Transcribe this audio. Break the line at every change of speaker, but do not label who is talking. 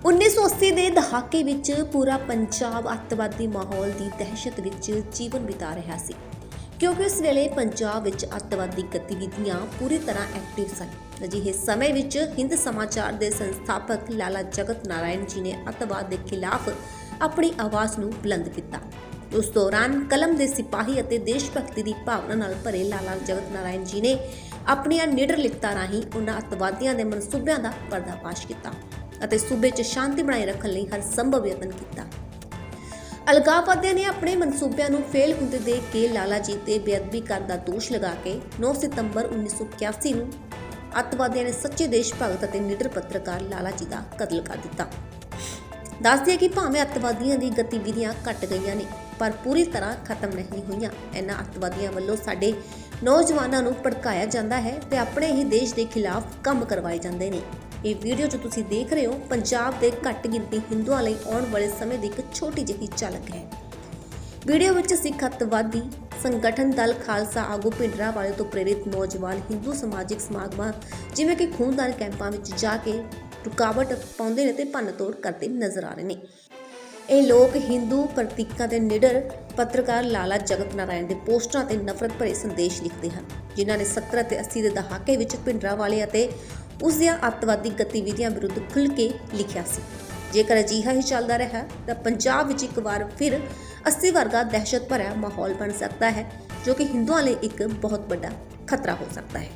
1980 ਦੇ ਦਹਾਕੇ ਵਿੱਚ ਪੂਰਾ ਪੰਜਾਬ ਅੱਤਵਾਦੀ ਮਾਹੌਲ ਦੀ ਦਹਿਸ਼ਤ ਵਿੱਚ ਜੀਵਨ ਬਿਤਾ ਰਿਹਾ ਸੀ, ਕਿਉਂਕਿ ਉਸ ਵੇਲੇ ਪੰਜਾਬ ਵਿੱਚ ਅੱਤਵਾਦੀ ਗਤੀਵਿਧੀਆਂ ਪੂਰੀ ਤਰ੍ਹਾਂ ਐਕਟਿਵ ਸਨ। ਅਜਿਹੇ ਸਮੇਂ ਵਿੱਚ ਹਿੰਦ ਸਮਾਚਾਰ ਦੇ ਸੰਸਥਾਪਕ ਲਾਲਾ ਜਗਤ ਨਾਰਾਇਣ ਜੀ ਨੇ ਅੱਤਵਾਦ ਦੇ ਖਿਲਾਫ ਆਪਣੀ ਆਵਾਜ਼ ਨੂੰ ਬੁਲੰਦ ਕੀਤਾ। ਉਸ ਦੌਰਾਨ ਕਲਮ ਦੇ ਸਿਪਾਹੀ ਅਤੇ ਦੇਸ਼ ਭਗਤੀ ਦੀ ਭਾਵਨਾ ਨਾਲ ਭਰੇ ਲਾਲਾ ਜਗਤ ਨਾਰਾਇਣ ਜੀ ਨੇ ਆਪਣੀਆਂ ਨਿਡਰ ਲਿਖਤਾਂ ਰਾਹੀਂ ਉਹਨਾਂ ਅੱਤਵਾਦੀਆਂ ਦੇ ਮਨਸੂਬਿਆਂ ਦਾ ਪਰਦਾਫਾਸ਼ ਕੀਤਾ। ਅਤੇ ਸੂਬੇ 'ਚ ਸ਼ਾਂਤੀ ਬਣਾਈ ਰੱਖਣ ਲਈ ਹਰ ਸੰਭਵ ਯਤਨ ਕੀਤਾ। ਅਲਗਾਵਵਾਦੀਆਂ ਨੇ ਆਪਣੇ ਮਨਸੂਬਿਆਂ ਨੂੰ ਫੇਲ ਹੁੰਦੇ ਦੇਖ ਕੇ ਲਾਲਾ ਜੀ ਤੇ ਬੇਅਦਬੀ ਕਰਨ ਦਾ ਦੋਸ਼ ਲਗਾ ਕੇ 9 ਸਤੰਬਰ 1981 ਨੂੰ ਅੱਤਵਾਦੀਆਂ ਨੇ ਸੱਚੇ ਦੇਸ਼ ਭਗਤ ਅਤੇ ਨਿਡਰ ਪੱਤਰਕਾਰ ਲਾਲਾ ਜੀ ਦਾ ਕਤਲ ਕਰ ਦਿੱਤਾ। ਦੱਸਦੇ ਕਿ ਭਾਵੇਂ ਅੱਤਵਾਦੀਆਂ ਦੀ ਗਤੀਵਿਧੀਆਂ ਘਟ ਗਈਆਂ ਨੇ, ਪਰ ਪੂਰੀ ਤਰ੍ਹਾਂ ਖਤਮ ਨਹੀਂ ਹੋਈਆਂ। ਇਹਨਾਂ ਅੱਤਵਾਦੀਆਂ ਵੱਲੋਂ ਸਾਡੇ ਨੌਜਵਾਨਾਂ ਨੂੰ ਭੜਕਾਇਆ ਜਾਂਦਾ ਹੈ ਤੇ ਆਪਣੇ ਹੀ ਦੇਸ਼ ਦੇ ਖਿਲਾਫ ਕੰਮ ਕਰਵਾਏ ਜਾਂਦੇ ਨੇ। ਇਹ ਵੀਡੀਓ ਜੋ ਤੁਸੀਂ ਦੇਖ ਰਹੇ ਹੋ, ਪੰਜਾਬ ਦੇ ਘੱਟ ਗਿਣਤੀ ਹਿੰਦੂਆਂ ਲਈ ਆਉਣ ਵਾਲੇ ਸਮੇਂ ਦੀ ਇੱਕ ਛੋਟੀ ਜਿਹੀ ਝਲਕ ਹੈ। ਵੀਡੀਓ ਵਿੱਚ ਸਿੱਖ ਅੱਤਵਾਦੀ ਸੰਗਠਨ ਦਲ ਖਾਲਸਾ ਆਗੂ ਪਿੰਡਰਾ ਵਾਲੇ ਤੋਂ ਪ੍ਰੇਰਿਤ ਨੌਜਵਾਨ ਹਿੰਦੂ ਸਮਾਜਿਕ ਸਮਾਗਮਾਂ, ਜਿਵੇਂ ਕਿ ਖੂਨਦਾਨ ਕੈਂਪਾਂ ਵਿੱਚ ਜਾ ਕੇ ਰੁਕਾਵਟ ਪਾਉਂਦੇ ਨੇ ਤੇ ਭੰਨਤੋੜ ਕਰਦੇ ਨਜ਼ਰ ਆ ਰਹੇ ਨੇ। ਇਹ ਲੋਕ ਹਿੰਦੂ ਪ੍ਰਤੀਕਾਂ ਦੇ ਨਿਡਰ ਪੱਤਰਕਾਰ ਲਾਲਾ ਜਗਤ ਨਾਰਾਇਣ ਦੇ ਪੋਸਟਰਾਂ ਤੇ ਨਫ਼ਰਤ ਭਰੇ ਸੰਦੇਸ਼ ਲਿਖਦੇ ਹਨ, ਜਿਨ੍ਹਾਂ ਨੇ 70 ਅਤੇ 80 ਦੇ ਦਹਾਕੇ ਵਿੱਚ ਭਿੰਡਰਾਂ ਵਾਲੇ ਅਤੇ ਉਸ ਦੀਆਂ ਅੱਤਵਾਦੀ ਗਤੀਵਿਧੀਆਂ ਵਿਰੁੱਧ ਖੁੱਲ੍ਹ ਕੇ ਲਿਖਿਆ ਸੀ। ਜੇਕਰ ਅਜਿਹਾ ਹੀ ਚੱਲਦਾ ਰਿਹਾ, ਤਾਂ ਪੰਜਾਬ ਵਿੱਚ ਇੱਕ ਵਾਰ ਫਿਰ 80 ਵਰਗਾ ਦਹਿਸ਼ਤ ਭਰਿਆ ਮਾਹੌਲ ਬਣ ਸਕਦਾ ਹੈ, ਜੋ ਕਿ ਹਿੰਦੂਆਂ ਲਈ ਇੱਕ ਬਹੁਤ ਵੱਡਾ ਖਤਰਾ ਹੋ ਸਕਦਾ ਹੈ।